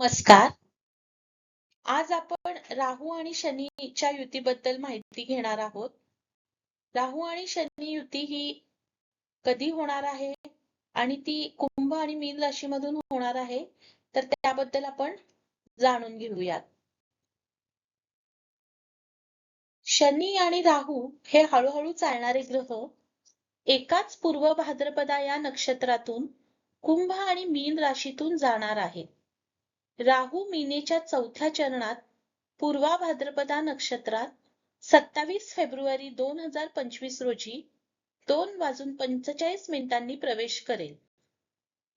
नमस्कार. आज आपण राहू आणि शनीच्या युतीबद्दल माहिती घेणार आहोत. राहू आणि शनी युती ही कधी होणार आहे आणि ती कुंभ आणि मीन राशीमधून होणार आहे तर त्याबद्दल आपण जाणून घेऊयात. शनी आणि राहू हे हळूहळू चालणारे ग्रह एकाच पूर्व भाद्रपदा या नक्षत्रातून कुंभ आणि मीन राशीतून जाणार आहेत. राहू मीनेच्या चौथ्या चरणात पूर्वा भाद्रपदा नक्षत्रात सत्तावीस फेब्रुवारी दोन हजार पंचवीस रोजी दोन वाजून पंचेचाळीस मिनिटांनी प्रवेश करेल.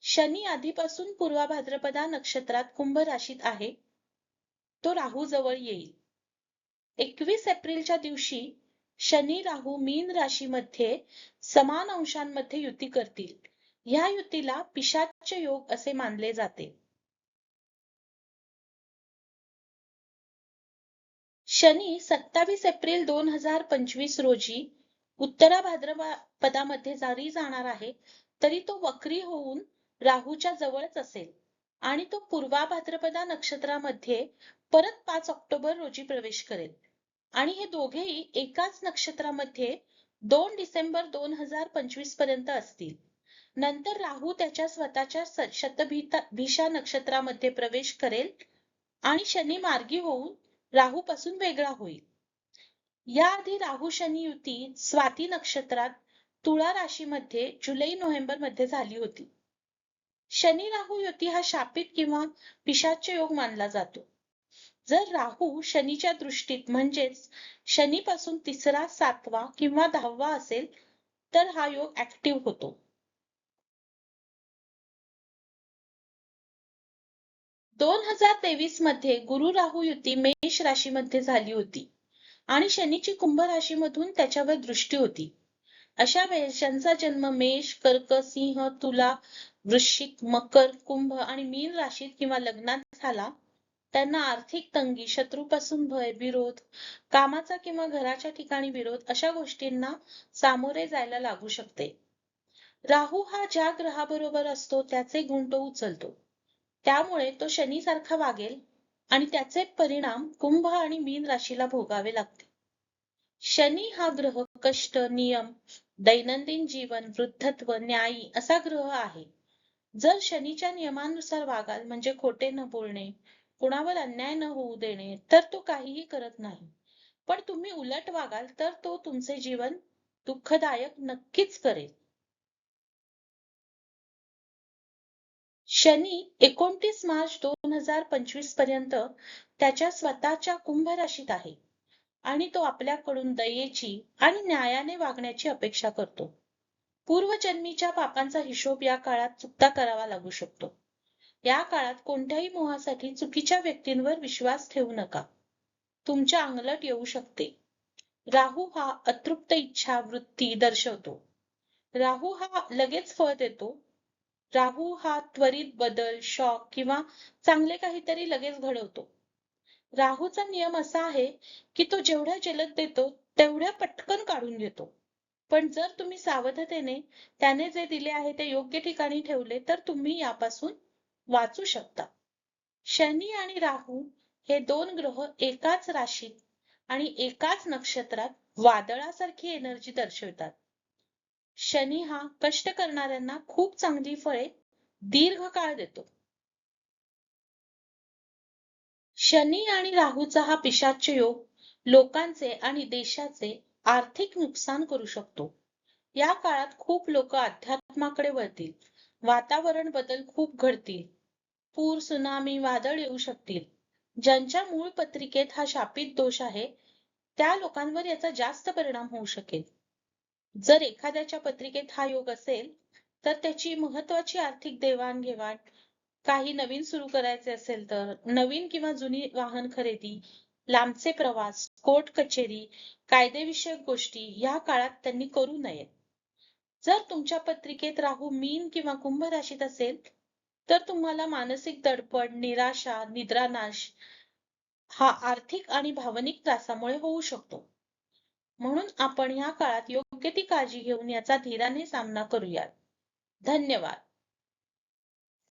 शनी आधीपासून पूर्वा भाद्रपदा नक्षत्रात कुंभ राशीत आहे. तो राहू जवळ येईल. एकवीस एप्रिलच्या दिवशी शनी राहू मीन राशीमध्ये समान अंशांमध्ये युती करतील. ह्या युतीला पिशाच्य योग असे मानले जाते. शनी सत्तावीस एप्रिल दोन हजार पंचवीस रोजी उत्तरा भाद्रपदामध्ये जरी जाणार आहे तरी तो वक्री होऊन राहूच्या जवळच असेल आणि तो पूर्वा भाद्रपदा नक्षत्रामध्ये परत पाच ऑक्टोबर रोजी प्रवेश करेल. आणि हे दोघेही एकाच नक्षत्रामध्ये दोन डिसेंबर दोन हजार पंचवीसपर्यंत असतील. नंतर राहू त्याच्या स्वतःच्या शतभिषा नक्षत्रामध्ये प्रवेश करेल आणि शनी मार्गी होऊन राहू पासून वेगळा होईल. याआधी राहू शनी युती स्वाती नक्षत्रात तुळा राशीमध्ये जुलै नोव्हेंबरमध्ये झाली होती. शनी राहू युती हा शापित किंवा पिशाच्य योग मानला जातो. जर राहू शनीच्या दृष्टीत म्हणजेच शनीपासून तिसरा सातवा किंवा दहावा असेल तर हा योग ऍक्टिव्ह होतो. दोन हजार तेवीसमध्ये गुरु राहू युती मेष राशीमध्ये झाली होती. आणि शनीची कुंभ राशीमधून त्याच्यावर दृष्टी होती. अशा वेळेस ज्यांचा जन्म मेष कर्क सिंह तुला वृश्चिक मकर कुंभ आणि मीन राशीत किंवा लग्नात झाला. त्यांना आर्थिक तंगी शत्रूपासून भय विरोध कामाचा किंवा घराच्या ठिकाणी विरोध अशा गोष्टींना सामोरे जायला लागू शकते. राहू हा ज्या ग्रहाबरोबर असतो त्याचे गुण तो उचलतो. त्यामुळे तो शनीसारखा वागेल आणि त्याचे परिणाम कुंभ आणि मीन राशीला भोगावे लागतील. शनी हा ग्रह कष्ट नियम दैनंदिन जीवन वृद्धत्व न्यायी असा ग्रह आहे. जर शनीच्या नियमानुसार वागाल म्हणजे खोटे न बोलणे कुणावर अन्याय न होऊ देणे तर तो काहीही करत नाही. पण तुम्ही उलट वागाल तर तो तुमचे जीवन दुःखदायक नक्कीच करेल. शनी एकोणतीस मार्च दोन हजार पंचवीसपर्यंत त्याच्या स्वतःच्या कुंभ राशीत आहे आणि तो आपल्याकडून दयेची आणि न्यायाने वागण्याची अपेक्षा करतो. पूर्वजन्मीच्या पापांचा हिशोब या काळात चुकता करावा लागू शकतो. या काळात कोणत्याही मोहासाठी चुकीच्या व्यक्तींवर विश्वास ठेवू नका. तुमच्या अंगलट येऊ शकते. राहू हा अतृप्त इच्छा वृत्ती दर्शवतो. राहू हा लगेच फळ देतो. राहू हा त्वरित बदल शॉक किंवा चांगले काहीतरी लगेच घडवतो. राहूचा नियम असा आहे की तो जेवढ्या जलद देतो तेवढ्या पटकन काढून घेतो. पण जर तुम्ही सावधतेने त्याने जे दिले आहे ते योग्य ठिकाणी ठेवले तर तुम्ही यापासून वाचू शकता. शनी आणि राहू हे दोन ग्रह एकाच राशीत आणि एकाच नक्षत्रात वादळासारखी एनर्जी दर्शवतात. शनी हा कष्ट करणाऱ्यांना खूप चांगली फळे दीर्घ काळ देतो. शनी आणि राहूचा हा पिशाच योग लोकांचे आणि देशाचे आर्थिक नुकसान करू शकतो. या काळात खूप लोक अध्यात्माकडे वळतील. वातावरण बदल खूप घडतील. पूर सुनामी वादळ येऊ शकतील. ज्यांच्या मूळ पत्रिकेत हा शापित दोष आहे त्या लोकांवर याचा जास्त परिणाम होऊ शकेल. जर एखाद्याच्या पत्रिकेत हा योग असेल तर त्याची महत्वाची आर्थिक देवाणघेवाण काही नवीन सुरू करायचे असेल तर नवीन किंवा जुनी वाहन खरेदी लांबचे प्रवास कोर्ट कचेरी कायदेविषयक गोष्टी या काळात त्यांनी करू नयेत. जर तुमच्या पत्रिकेत राहू मीन किंवा कुंभ राशीत असेल तर तुम्हाला मानसिक दडपण निराशा निद्रानाश हा आर्थिक आणि भावनिक त्रासामुळे होऊ शकतो. म्हणून आपण या काळात योग योग्य ती काळजी घेऊन याचा धीराने सामना करूयात. धन्यवाद.